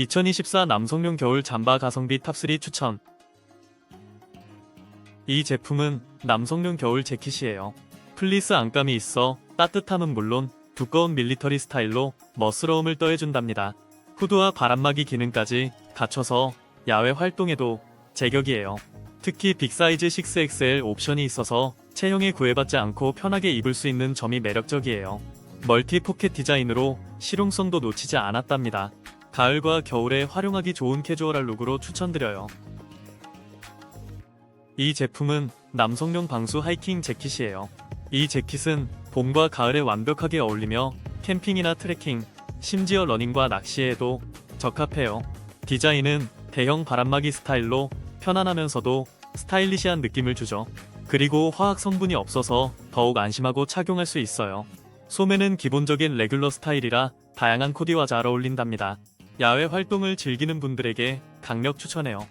2024 남성용 겨울 잠바 가성비 탑3 추천. 이 제품은 남성용 겨울 재킷이에요. 플리스 안감이 있어 따뜻함은 물론 두꺼운 밀리터리 스타일로 멋스러움을 더해준답니다. 후드와 바람막이 기능까지 갖춰서 야외 활동에도 제격이에요. 특히 빅사이즈 6XL 옵션이 있어서 체형에 구애받지 않고 편하게 입을 수 있는 점이 매력적이에요. 멀티 포켓 디자인으로 실용성도 놓치지 않았답니다. 가을과 겨울에 활용하기 좋은 캐주얼한 룩으로 추천드려요. 이 제품은 남성용 방수 하이킹 재킷이에요. 이 재킷은 봄과 가을에 완벽하게 어울리며 캠핑이나 트레킹, 심지어 러닝과 낚시에도 적합해요. 디자인은 대형 바람막이 스타일로 편안하면서도 스타일리시한 느낌을 주죠. 그리고 화학 성분이 없어서 더욱 안심하고 착용할 수 있어요. 소매는 기본적인 레귤러 스타일이라 다양한 코디와 잘 어울린답니다. 야외 활동을 즐기는 분들에게 강력 추천해요.